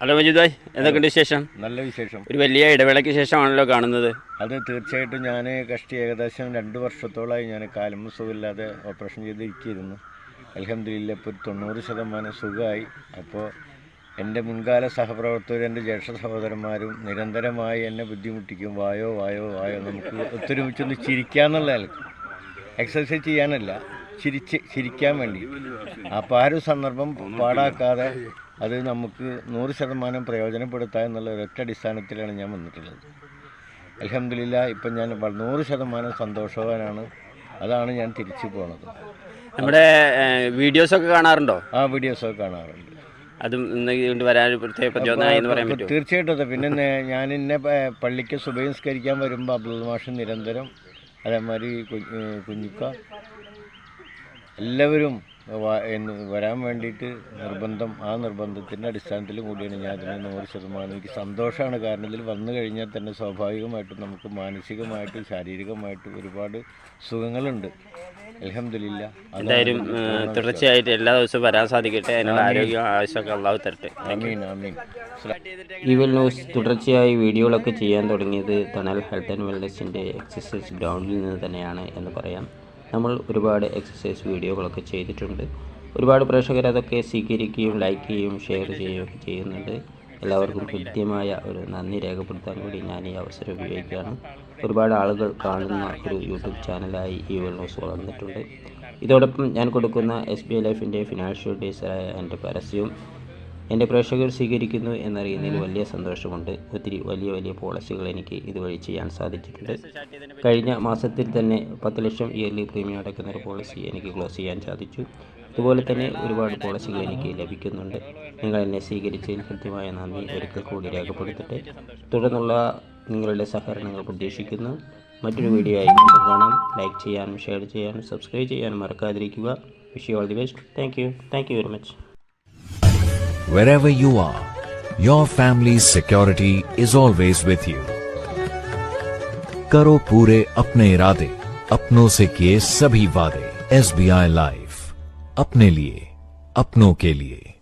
Hello Majeed bhai എന്തൊക്കെയുണ്ട് വിശേഷം? നല്ല വിശേഷം. ഒരു വലിയ ഇടവേളയ്ക്ക് ശേഷമാണല്ലോ കാണുന്നത്. അത് തീർച്ചയായിട്ടും ഞാൻ കഷ്ടി ഏകദേശം രണ്ട് വർഷത്തോളമായി ഞാൻ കാലം സുഖമില്ലാതെ ഓപ്പറേഷൻ ചെയ്തിരിക്കുന്നു അലഹമില്ല ഇപ്പോൾ ഒരു തൊണ്ണൂറ് ശതമാനം സുഖമായി. അപ്പോൾ എന്റെ മുൻകാല സഹപ്രവർത്തകരും എന്റെ ജ്യേഷ്ഠ സഹോദരന്മാരും നിരന്തരമായി എന്നെ ബുദ്ധിമുട്ടിക്കും. വായോ വായോ വായോ നമുക്ക് ഒത്തൊരുമിച്ചൊന്ന് ചിരിക്കാന്നുള്ള നിലയ്ക്ക് എക്സസൈസ് ചെയ്യാനല്ല ചിരിച്ച് ചിരിക്കാൻ വേണ്ടി. അപ്പോൾ ആ ഒരു സന്ദർഭം പാടാക്കാതെ അത് നമുക്ക് നൂറ് ശതമാനം പ്രയോജനപ്പെടുത്താം എന്നുള്ള ഒരൊറ്റ അടിസ്ഥാനത്തിലാണ് ഞാൻ വന്നിട്ടുള്ളത്. അലഹമില്ല ഇപ്പം ഞാൻ നൂറ് ശതമാനം സന്തോഷവാനാണ്. അതാണ് ഞാൻ തിരിച്ചു പോണത്. നമ്മുടെ വീഡിയോസൊക്കെ കാണാറുണ്ടോ? ആ വീഡിയോസൊക്കെ കാണാറുണ്ട്. അതും ഇന്ന് കൊണ്ട് വരാൻ ഒരു പ്രത്യേക പ്രചോദനമായി എന്ന് പറയാൻ പറ്റും തീർച്ചയായിട്ടും അതെ. പിന്നെ ഞാൻ ഇന്നെ പള്ളിക്ക് സുബഹിസ്കരിക്കാൻ വരുമ്പോൾ അബ്ദുൾ മാഷ് നിരന്തരം അതേമാതിരി കുഞ്ഞുക്ക എല്ലാവരും വരാൻ വേണ്ടിയിട്ട് നിർബന്ധം ആ നിർബന്ധത്തിന്റെ അടിസ്ഥാനത്തിൽ കൂടിയാണ് ഞാൻ അതിന് നൂറ് ശതമാനം എനിക്ക് സന്തോഷമാണ് കാരണം ഇതിൽ വന്നു കഴിഞ്ഞാൽ തന്നെ സ്വാഭാവികമായിട്ടും നമുക്ക് മാനസികമായിട്ടും ശാരീരികമായിട്ടും ഒരുപാട് സുഖങ്ങളുണ്ട്. അലഹമില്ല എന്തായാലും തുടർച്ചയായിട്ട് എല്ലാ ദിവസവും വരാൻ സാധിക്കട്ടെ. അതിനുള്ള ആരോഗ്യ ആവശ്യമൊക്കെ അള്ളാഹു തരട്ടെ. ആമീൻ ആമീൻ. ഈവൽ ന്യൂസ് തുടർച്ചയായി വീഡിയോകളൊക്കെ ചെയ്യാൻ തുടങ്ങിയത് തണൽ ഹെൽത്ത് ആൻഡ് വെൽനെസിന്റെ എക്സസൈസ് ഗ്രൗണ്ടിൽ നിന്ന് തന്നെയാണ് എന്ന് പറയാം. നമ്മൾ ഒരുപാട് എക്സസൈസ് വീഡിയോകളൊക്കെ ചെയ്തിട്ടുണ്ട്. ഒരുപാട് പ്രേക്ഷകർ അതൊക്കെ സ്വീകരിക്കുകയും ലൈക്ക് ചെയ്യുകയും ഷെയർ ചെയ്യുകയും ഒക്കെ ചെയ്യുന്നുണ്ട്. എല്ലാവർക്കും കൃത്യമായ ഒരു നന്ദി രേഖപ്പെടുത്താൻ കൂടി ഞാൻ ഈ അവസരം ഉപയോഗിക്കുകയാണ്. ഒരുപാട് ആളുകൾ കാണുന്ന ഒരു യൂട്യൂബ് ചാനലായി ഈ ന്യൂസ് വളർന്നിട്ടുണ്ട് ഇതോടൊപ്പം ഞാൻ കൊടുക്കുന്ന എസ് ബി ഐ ലൈഫിന്റെ ഫിനാൻഷ്യൽ ഡീസറായ എന്റെ പരസ്യവും എന്റെ പ്രേക്ഷകർ സ്വീകരിക്കുന്നു എന്നറിയുന്നതിൽ വലിയ സന്തോഷമുണ്ട്. ഒത്തിരി വലിയ വലിയ പോളിസികൾ എനിക്ക് ഇതുവഴി ചെയ്യാൻ സാധിച്ചിട്ടുണ്ട്. കഴിഞ്ഞ മാസത്തിൽ തന്നെ പത്ത് ലക്ഷം ഇയർലി പ്രീമിയം അടക്കുന്ന ഒരു പോളിസി എനിക്ക് ക്ലോസ് ചെയ്യാൻ സാധിച്ചു. അതുപോലെ തന്നെ ഒരുപാട് പോളിസികൾ എനിക്ക് ലഭിക്കുന്നുണ്ട്. നിങ്ങൾ എന്നെ സ്വീകരിച്ചതിൽ കൃത്യമായ നന്ദി. ഒരിക്കൽ കൂടി രേഖപ്പെടുത്തട്ടെ. തുടർന്നുള്ള നിങ്ങളുടെ സഹകരണങ്ങൾ പ്രതീക്ഷിക്കുന്നു. മറ്റൊരു വീഡിയോ ആയി കാണാം. ലൈക്ക് ചെയ്യാനും ഷെയർ ചെയ്യാനും സബ്സ്ക്രൈബ് ചെയ്യാനും മറക്കാതിരിക്കുക. Wish you all the best thank you thank you very much Wherever you are, your family's security is always with you. करो पूरे अपने इरादे अपनों से किए सभी वादे एस बी आई लाइफ अपने लिए अपनों के लिए